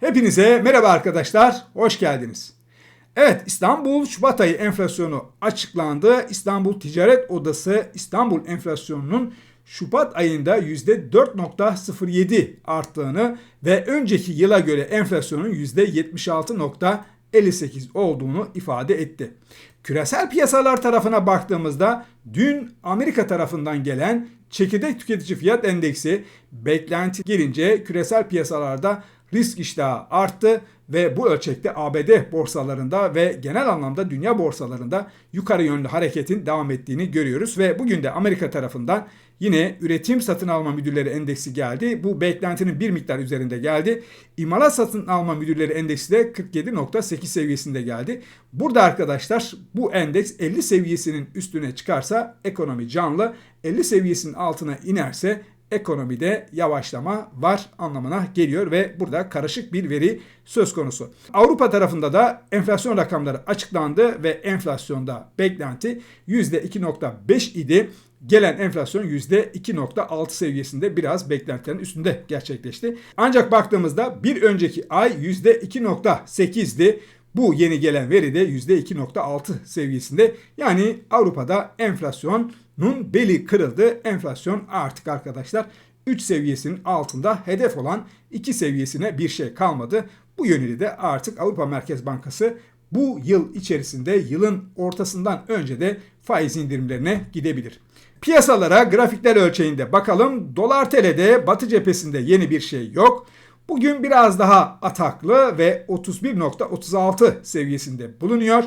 Hepinize merhaba arkadaşlar, hoş geldiniz. Evet, İstanbul Şubat ayı enflasyonu açıklandı. İstanbul Ticaret Odası İstanbul enflasyonunun Şubat ayında %4.07 arttığını ve önceki yıla göre enflasyonun %76.58 olduğunu ifade etti. Küresel piyasalar tarafına baktığımızda dün Amerika tarafından gelen çekirdek tüketici fiyat endeksi beklenti gelince küresel piyasalarda risk iştahı arttı ve bu ölçekte ABD borsalarında ve genel anlamda dünya borsalarında yukarı yönlü hareketin devam ettiğini görüyoruz ve bugün de Amerika tarafından yine üretim satın alma müdürleri endeksi geldi. Bu beklentinin bir miktar üzerinde geldi. İmalat satın alma müdürleri endeksi de 47.8 seviyesinde geldi. Burada arkadaşlar bu endeks 50 seviyesinin üstüne çıkarsa ekonomi canlı, 50 seviyesinin altına inerse ekonomide yavaşlama var anlamına geliyor ve burada karışık bir veri söz konusu. Avrupa tarafında da enflasyon rakamları açıklandı ve enflasyonda beklenti %2.5 idi. Gelen enflasyon %2.6 seviyesinde biraz beklentilerin üstünde gerçekleşti. Ancak baktığımızda bir önceki ay %2.8'di. Bu yeni gelen veri de %2.6 seviyesinde. Yani Avrupa'da enflasyonun beli kırıldı. Enflasyon artık arkadaşlar 3 seviyesinin altında hedef olan 2 seviyesine bir şey kalmadı. Bu yönüyle de artık Avrupa Merkez Bankası bu yıl içerisinde yılın ortasından önce de faiz indirimlerine gidebilir. Piyasalara grafikler ölçeğinde bakalım. Dolar TL'de batı cephesinde yeni bir şey yok. Bugün biraz daha ataklı ve 31.36 seviyesinde bulunuyor.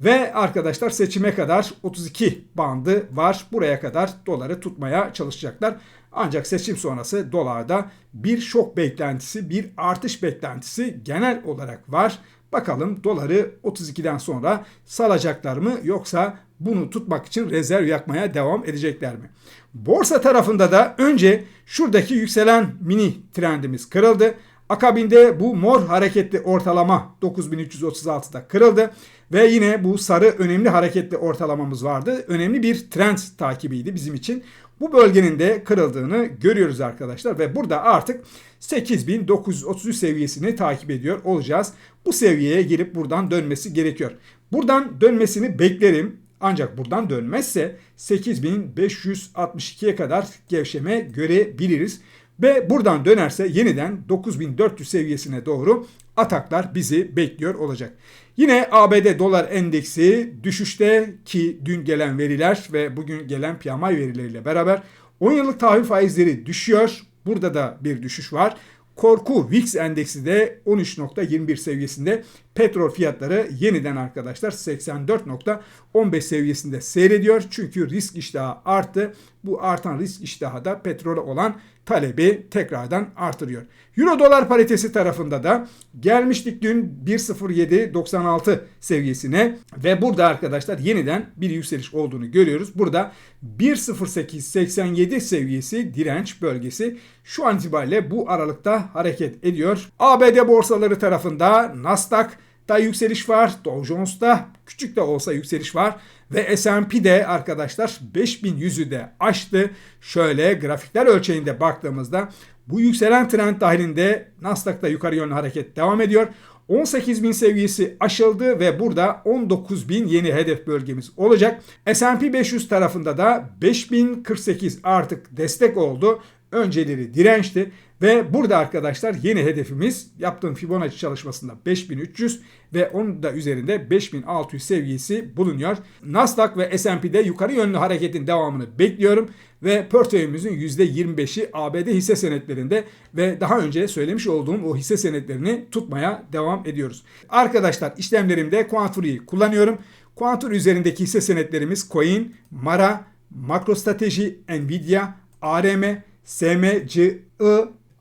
Ve arkadaşlar seçime kadar 32 bandı var. Buraya kadar doları tutmaya çalışacaklar. Ancak seçim sonrası dolarda bir şok beklentisi, bir artış beklentisi genel olarak var. Bakalım doları 32'den sonra salacaklar mı yoksa bunu tutmak için rezerv yakmaya devam edecekler mi? Borsa tarafında da önce şuradaki yükselen mini trendimiz kırıldı. Akabinde bu mor hareketli ortalama 9336'da kırıldı ve yine bu sarı önemli hareketli ortalamamız vardı. Önemli bir trend takibiydi bizim için. Bu bölgenin de kırıldığını görüyoruz arkadaşlar ve burada artık 8933 seviyesini takip ediyor olacağız. Bu seviyeye girip buradan dönmesi gerekiyor. Buradan dönmesini beklerim. Ancak buradan dönmezse 8562'ye kadar gevşeme görebiliriz. Ve buradan dönerse yeniden 9400 seviyesine doğru ataklar bizi bekliyor olacak. Yine ABD dolar endeksi düşüşte ki dün gelen veriler ve bugün gelen PMI verileriyle beraber 10 yıllık tahvil faizleri düşüyor. Burada da bir düşüş var. Korku VIX endeksi de 13.21 seviyesinde. Petrol fiyatları yeniden arkadaşlar 84.15 seviyesinde seyrediyor. Çünkü risk iştahı arttı. Bu artan risk iştahı da petrole olan talebi tekrardan artırıyor. Euro dolar paritesi tarafında da gelmiştik dün 1.0796 seviyesine ve burada arkadaşlar yeniden bir yükseliş olduğunu görüyoruz. Burada 1.0887 seviyesi direnç bölgesi şu an itibariyle bu aralıkta hareket ediyor. ABD borsaları tarafında Nasdaq da yükseliş var. Dow Jones'ta küçük de olsa yükseliş var. Ve S&P'de arkadaşlar 5100'ü de aştı. Şöyle grafikler ölçeğinde baktığımızda bu yükselen trend dahilinde Nasdaq'ta yukarı yönlü hareket devam ediyor. 18.000 seviyesi aşıldı ve burada 19.000 yeni hedef bölgemiz olacak. S&P 500 tarafında da 5048 artık destek oldu. Önceleri dirençti ve burada arkadaşlar yeni hedefimiz yaptığım Fibonacci çalışmasında 5300 ve onun da üzerinde 5600 seviyesi bulunuyor. Nasdaq ve S&P'de yukarı yönlü hareketin devamını bekliyorum ve portföyümüzün %25'i ABD hisse senetlerinde ve daha önce söylemiş olduğum o hisse senetlerini tutmaya devam ediyoruz. Arkadaşlar işlemlerimde Quanturi'yi kullanıyorum. Quanturi üzerindeki hisse senetlerimiz Coin, Mara, MacroStrateji, Nvidia, ARM, SMCI,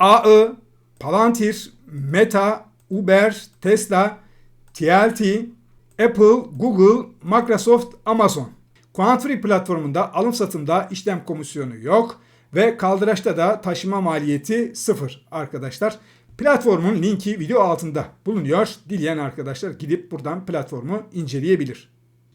AI, Palantir, Meta, Uber, Tesla, TLT, Apple, Google, Microsoft, Amazon. Quantfree platformunda alım satımda işlem komisyonu yok ve kaldıraçta da taşıma maliyeti sıfır arkadaşlar. Platformun linki video altında bulunuyor. Dileyen arkadaşlar gidip buradan platformu inceleyebilir.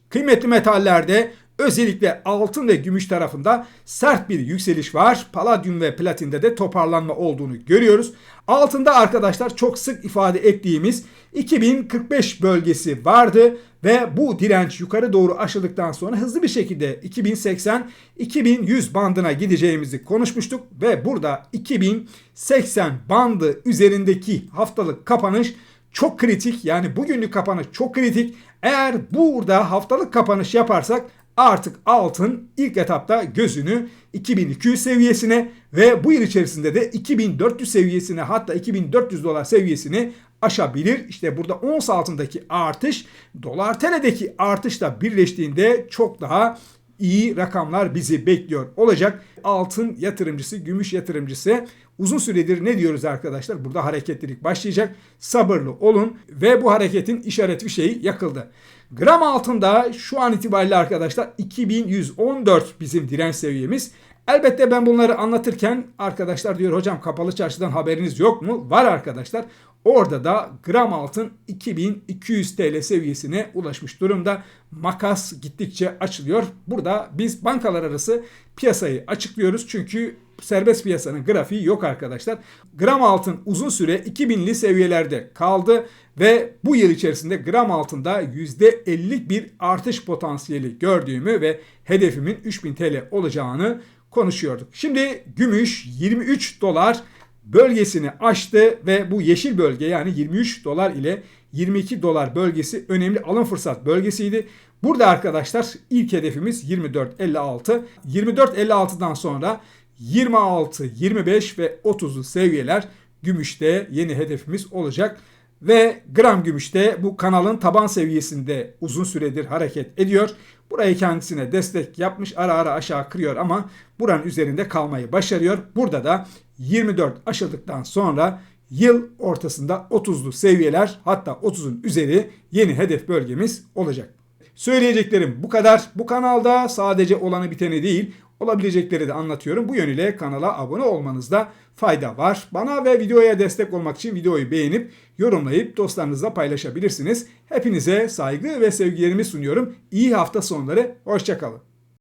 Kıymetli metallerde özellikle altın ve gümüş tarafında sert bir yükseliş var. Paladyum ve platinde de toparlanma olduğunu görüyoruz. Altında arkadaşlar çok sık ifade ettiğimiz 2045 bölgesi vardı ve bu direnç yukarı doğru aşıldıktan sonra hızlı bir şekilde 2080-2100 bandına gideceğimizi konuşmuştuk ve burada 2080 bandı üzerindeki haftalık kapanış çok kritik yani bugünlük kapanış çok kritik. Eğer burada haftalık kapanış yaparsak artık altın ilk etapta gözünü 2200 seviyesine ve bu yıl içerisinde de 2400 seviyesine hatta 2400 dolar seviyesini aşabilir. İşte burada ons altındaki artış dolar TL'deki artışla birleştiğinde çok daha iyi rakamlar bizi bekliyor olacak. Altın yatırımcısı, gümüş yatırımcısı uzun süredir ne diyoruz arkadaşlar? Burada hareketlilik başlayacak. Sabırlı olun ve bu hareketin işaret bir şeyi yakıldı. Gram altında şu an itibariyle arkadaşlar 2114 bizim direnç seviyemiz. Elbette ben bunları anlatırken arkadaşlar diyor hocam kapalı çarşıdan haberiniz yok mu? Var arkadaşlar. Orada da gram altın 2200 TL seviyesine ulaşmış durumda. Makas gittikçe açılıyor. Burada biz bankalar arası piyasayı açıklıyoruz. Çünkü serbest piyasanın grafiği yok arkadaşlar. Gram altın uzun süre 2000'li seviyelerde kaldı ve bu yıl içerisinde gram altında %50'lik bir artış potansiyeli gördüğümü ve hedefimin 3000 TL olacağını konuşuyorduk. Şimdi gümüş 23 dolar bölgesini aştı ve bu yeşil bölge yani 23 dolar ile 22 dolar bölgesi önemli alım fırsat bölgesiydi. Burada arkadaşlar ilk hedefimiz 24.56. 24.56'dan sonra 26, 25 ve 30'lu seviyeler gümüşte yeni hedefimiz olacak. Ve gram gümüşte bu kanalın taban seviyesinde uzun süredir hareket ediyor. Burayı kendisine destek yapmış ara ara aşağı kırıyor ama buranın üzerinde kalmayı başarıyor. Burada da 24 aşıldıktan sonra yıl ortasında 30'lu seviyeler hatta 30'un üzeri yeni hedef bölgemiz olacak. Söyleyeceklerim bu kadar. Bu kanalda sadece olanı biteni değil olabilecekleri de anlatıyorum. Bu yönüyle kanala abone olmanızda fayda var. Bana ve videoya destek olmak için videoyu beğenip yorumlayıp dostlarınızla paylaşabilirsiniz. Hepinize saygı ve sevgilerimi sunuyorum. İyi hafta sonları. Hoşçakalın.